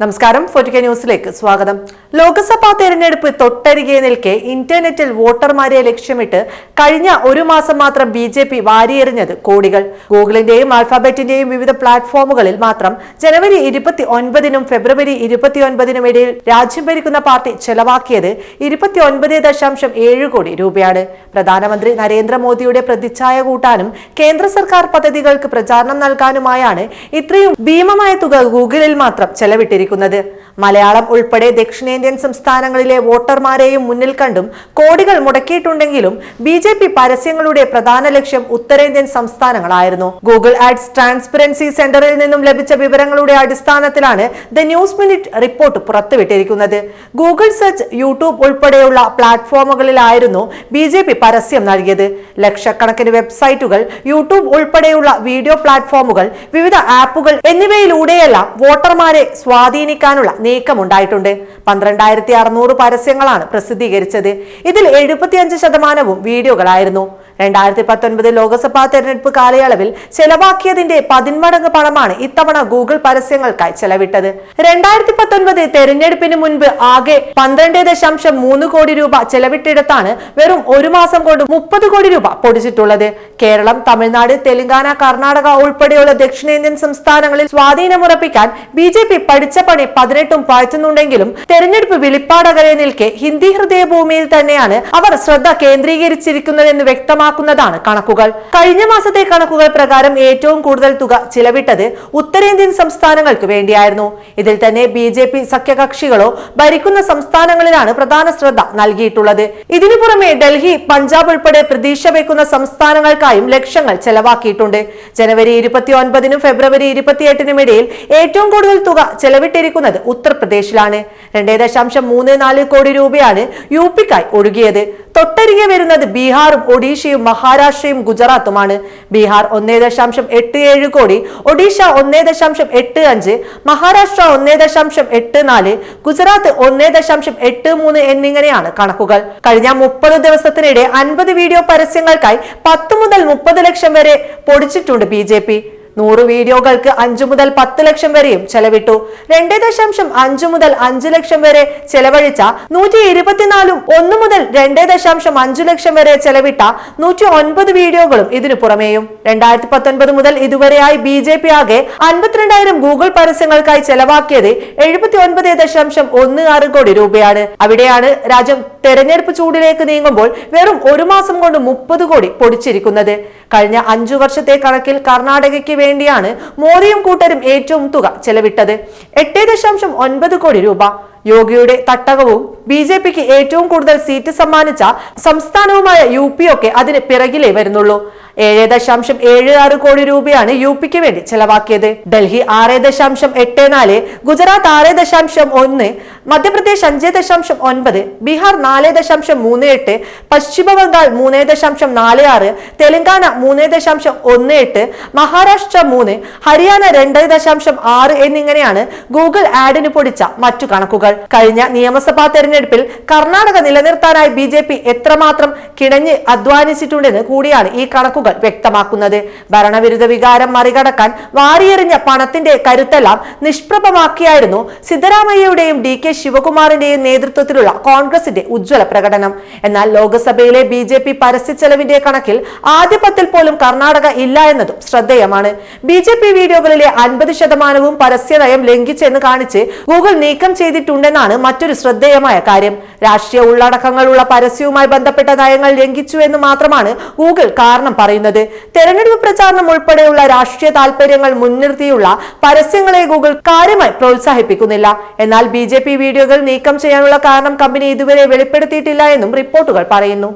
നമസ്കാരം ഫോർട്ടിക്ക ന്യൂസിലേക്ക് സ്വാഗതം. ലോക്സഭാ തെരഞ്ഞെടുപ്പ് തൊട്ടരികെ നിൽക്കെ ഇന്റർനെറ്റിൽ വോട്ടർമാരെ ലക്ഷ്യമിട്ട് കഴിഞ്ഞ ഒരു മാസം മാത്രം ബി ജെ പി വാരിയെറിഞ്ഞത് കോടികൾ. ഗൂഗിളിന്റെയും ആൽഫാബറ്റിന്റെയും വിവിധ പ്ലാറ്റ്ഫോമുകളിൽ മാത്രം ജനുവരി ഇരുപത്തി ഒൻപതിനും ഫെബ്രുവരി ഇരുപത്തി ഒൻപതിനും ഇടയിൽ രാജ്യം ഭരിക്കുന്ന പാർട്ടി ചെലവാക്കിയത് ഇരുപത്തി ഒൻപത് ദശാംശം ഏഴ് കോടി രൂപയാണ്. പ്രധാനമന്ത്രി നരേന്ദ്രമോദിയുടെ പ്രതിച്ഛായ കൂട്ടാനും കേന്ദ്ര സർക്കാർ പദ്ധതികൾക്ക് പ്രചാരണം നൽകാനുമായാണ് ഇത്രയും ഭീമമായ തുക ഗൂഗിളിൽ മാത്രം ചെലവിട്ടിരിക്കുന്നത്. ലഭിക്കുന്നത് മലയാളം ഉൾപ്പെടെ ദക്ഷിണേന്ത്യൻ സംസ്ഥാനങ്ങളിലെ വോട്ടർമാരെയും മുന്നിൽ കണ്ടും കോടികൾ മുടക്കിയിട്ടുണ്ടെങ്കിലും ബി ജെ പി പരസ്യങ്ങളുടെ പ്രധാന ലക്ഷ്യം ഉത്തരേന്ത്യൻ സംസ്ഥാനങ്ങളായിരുന്നു. ഗൂഗിൾ ആഡ്സ് ട്രാൻസ്പെറൻസി സെന്ററിൽ നിന്നും ലഭിച്ച വിവരങ്ങളുടെ അടിസ്ഥാനത്തിലാണ് ദ ന്യൂസ് മിനിറ്റ് റിപ്പോർട്ട് പുറത്തുവിട്ടിരിക്കുന്നത്. ഗൂഗിൾ സെർച്ച് യൂട്യൂബ് ഉൾപ്പെടെയുള്ള പ്ലാറ്റ്ഫോമുകളിലായിരുന്നു ബി ജെ പി പരസ്യം നൽകിയത്. ലക്ഷക്കണക്കിന് വെബ്സൈറ്റുകൾ യൂട്യൂബ് ഉൾപ്പെടെയുള്ള വീഡിയോ പ്ലാറ്റ്ഫോമുകൾ വിവിധ ആപ്പുകൾ എന്നിവയിലൂടെയെല്ലാം വോട്ടർമാരെ സ്വാധീനിക്കാനുള്ള നീക്കമുണ്ടായിട്ടുണ്ട്. പന്ത്രണ്ടായിരത്തി അറുന്നൂറ് പരസ്യങ്ങളാണ് പ്രസിദ്ധീകരിച്ചത്. ഇതിൽ എഴുപത്തിയഞ്ച് ശതമാനവും വീഡിയോകളായിരുന്നു. രണ്ടായിരത്തി പത്തൊൻപത് ലോക്സഭാ തെരഞ്ഞെടുപ്പ് കാലയളവിൽ ചെലവാക്കിയതിന്റെ പതിന്മടങ്ങ് പണമാണ് ഇത്തവണ ഗൂഗിൾ പരസ്യങ്ങൾക്കായി ചെലവിട്ടത്. രണ്ടായിരത്തി പത്തൊൻപത് തെരഞ്ഞെടുപ്പിന് മുൻപ് ആകെ പന്ത്രണ്ട് ദശാംശം മൂന്ന് കോടി രൂപ ചെലവിട്ടിടത്താണ് വെറും ഒരു മാസം കൊണ്ട് മുപ്പത് കോടി രൂപ പൊടിച്ചിട്ടുള്ളത്. കേരളം തമിഴ്നാട് തെലങ്കാന കർണാടക ഉൾപ്പെടെയുള്ള ദക്ഷിണേന്ത്യൻ സംസ്ഥാനങ്ങളിൽ സ്വാധീനമുറപ്പിക്കാൻ ബി ജെ പി പഠിച്ച പണി പതിനെട്ടും പാഴ്ത്തുന്നുണ്ടെങ്കിലും തെരഞ്ഞെടുപ്പ് വിളിപ്പാടകരെ നിൽക്കെ ഹിന്ദി ഹൃദയഭൂമിയിൽ തന്നെയാണ് അവർ ശ്രദ്ധ കേന്ദ്രീകരിച്ചിരിക്കുന്നതെന്ന് വ്യക്തമാക്കുന്നതാണ് കണക്കുകൾ. കഴിഞ്ഞ മാസത്തെ കണക്കുകൾ പ്രകാരം ഏറ്റവും കൂടുതൽ തുക ചിലവിട്ടത് ഉത്തരേന്ത്യൻ സംസ്ഥാനങ്ങൾക്ക് വേണ്ടിയായിരുന്നു. ഇതിൽ തന്നെ ബി ജെ പി സഖ്യകക്ഷികളോ ഭരിക്കുന്ന സംസ്ഥാനങ്ങളിലാണ് പ്രധാന ശ്രദ്ധ നൽകിയിട്ടുള്ളത്. ഇതിനു പുറമെ ഡൽഹി പഞ്ചാബ് ഉൾപ്പെടെ പ്രതീക്ഷ വയ്ക്കുന്ന സംസ്ഥാനങ്ങൾക്കായും ലക്ഷങ്ങൾ ചെലവാക്കിയിട്ടുണ്ട്. ജനുവരി ഇരുപത്തി ഒൻപതിനും ഫെബ്രുവരി ഇരുപത്തിയെട്ടിനും ഇടയിൽ ഏറ്റവും കൂടുതൽ തുക ചെലവിട്ടിരിക്കുന്നത് ഉത്തർപ്രദേശിലാണ്. രണ്ടേ ദശാംശം മൂന്ന് നാല് കോടി രൂപയാണ് യു പിക്കായി ഒഴുകിയത്. തൊട്ടരികെ വരുന്നത് ബീഹാറും ഒഡീഷയും മഹാരാഷ്ട്രയും ഗുജറാത്തുമാണ്. ബീഹാർ ഒന്നേ ദശാംശം എട്ട് ഏഴ് കോടി ഒഡീഷ ഒന്നേ ദശാംശം എട്ട് അഞ്ച് മഹാരാഷ്ട്ര ഒന്നേ ദശാംശം എട്ട് നാല് ഗുജറാത്ത് ഒന്നേ ദശാംശം എട്ട് മൂന്ന് എന്നിങ്ങനെയാണ് കണക്കുകൾ. കഴിഞ്ഞ മുപ്പത് ദിവസത്തിനിടെ അൻപത് വീഡിയോ പരസ്യങ്ങൾക്കായി പത്ത് മുതൽ മുപ്പത് ലക്ഷം വരെ പൊടിച്ചിട്ടുണ്ട് ബി നൂറ് വീഡിയോകൾക്ക് അഞ്ചു മുതൽ പത്ത് ലക്ഷം വരെയും ചെലവിട്ടു. രണ്ട് ദശാംശം അഞ്ചു മുതൽ അഞ്ചു ലക്ഷം വരെ ചെലവഴിച്ച നൂറ്റി ഇരുപത്തിനാലും ഒന്ന് മുതൽ രണ്ട് ദശാംശം അഞ്ചു ലക്ഷം വരെ ചെലവിട്ട നൂറ്റി ഒൻപത് വീഡിയോകളും ഇതിനു പുറമേയും. രണ്ടായിരത്തി പത്തൊൻപത് മുതൽ ഇതുവരെയായി ബി ജെ പി ആകെ അൻപത്തിരണ്ടായിരം ഗൂഗിൾ പരസ്യങ്ങൾക്കായി ചെലവാക്കിയത് എഴുപത്തി ഒൻപത് ദശാംശം ഒന്ന് ആറ് കോടി രൂപയാണ്. അവിടെയാണ് രാജ്യം തെരഞ്ഞെടുപ്പ് ചൂടിലേക്ക് നീങ്ങുമ്പോൾ വെറും ഒരു മാസം കൊണ്ട് മുപ്പത് കോടി പൊടിച്ചിരിക്കുന്നത്. കഴിഞ്ഞ അഞ്ചു വർഷത്തെ കണക്കിൽ കർണാടകയ്ക്ക് വേണ്ടിയാണ് മോദിയും കൂട്ടരും ഏറ്റവും തുക ചെലവിട്ടത്. എട്ട് ദശാംശം ഒൻപത് കോടി രൂപ. യോഗിയുടെ തട്ടകവും ബി ജെ പിക്ക് ഏറ്റവും കൂടുതൽ സീറ്റ് സമ്മാനിച്ച സംസ്ഥാനവുമായ യു പി ഒക്കെ അതിന് പിറകിലേ വരുന്നുള്ളൂ. ഏഴ് ദശാംശം ഏഴ് ആറ് കോടി രൂപയാണ് യു പിക്ക് വേണ്ടി ചെലവാക്കിയത്. ഡൽഹി ആറ് ദശാംശം എട്ട് നാല് ഗുജറാത്ത് ആറ് ദശാംശം ഒന്ന് മധ്യപ്രദേശ് അഞ്ച് ദശാംശം ഒൻപത് ബീഹാർ നാല് ദശാംശം മൂന്ന് എട്ട് പശ്ചിമ ബംഗാൾ മൂന്ന് ദശാംശം നാല് ആറ് തെലങ്കാന മൂന്ന് ദശാംശം ഒന്ന് എട്ട് മഹാരാഷ്ട്ര മൂന്ന് ഹരിയാന രണ്ട് ദശാംശം ആറ് എന്നിങ്ങനെയാണ് ഗൂഗിൾ ആഡിന് പൊടിച്ച മറ്റു കണക്കുകൾ. കഴിഞ്ഞ നിയമസഭാ തെരഞ്ഞെടുപ്പിൽ കർണാടക നിലനിർത്താനായി ബി ജെ പി എത്രമാത്രം കിണഞ്ഞ് അധ്വാനിച്ചിട്ടുണ്ടെന്ന് കൂടിയാണ് ഈ കണക്കുകൾ വ്യക്തമാക്കുന്നത്. ഭരണവിരുദ്ധ വികാരം മറികടക്കാൻ വാരിയെറിഞ്ഞ പണത്തിന്റെ കരുത്തെല്ലാം നിഷ്പ്രഭമാക്കിയായിരുന്നു സിദ്ധരാമയ്യയുടെയും ഡി കെ ശിവകുമാറിന്റെയും നേതൃത്വത്തിലുള്ള കോൺഗ്രസിന്റെ ഉജ്ജ്വല പ്രകടനം. എന്നാൽ ലോക്സഭയിലെ ബി ജെ പി പരസ്യച്ചെലവിന്റെ കണക്കിൽ ആദ്യ പത്തിൽ പോലും കർണാടക ഇല്ല എന്നതും ശ്രദ്ധേയമാണ്. ബി ജെ പി വീഡിയോകളിലെ അൻപത് ശതമാനവും പരസ്യനയം ലംഘിച്ചെന്ന് കാണിച്ച് ഗൂഗിൾ നീക്കം ചെയ്തിട്ടുണ്ടെന്നാണ് മറ്റൊരു ശ്രദ്ധേയമായ കാര്യം. രാഷ്ട്രീയ ഉള്ളടക്കങ്ങളുള്ള പരസ്യവുമായി ബന്ധപ്പെട്ട നയങ്ങൾ ലംഘിച്ചു എന്ന് മാത്രമാണ് ഗൂഗിൾ കാരണം പറയുന്നത്. തെരഞ്ഞെടുപ്പ് പ്രചാരണം ഉൾപ്പെടെയുള്ള രാഷ്ട്രീയ താല്പര്യങ്ങൾ മുൻനിർത്തിയുള്ള പരസ്യങ്ങളെ ഗൂഗിൾ കാര്യമായി പ്രോത്സാഹിപ്പിക്കുന്നില്ല. എന്നാൽ ബി വീഡിയോകൾ നീക്കം ചെയ്യാനുള്ള കാരണം കമ്പനി ഇതുവരെ വെളിപ്പെടുത്തിയിട്ടില്ല എന്നും റിപ്പോർട്ടുകൾ പറയുന്നു.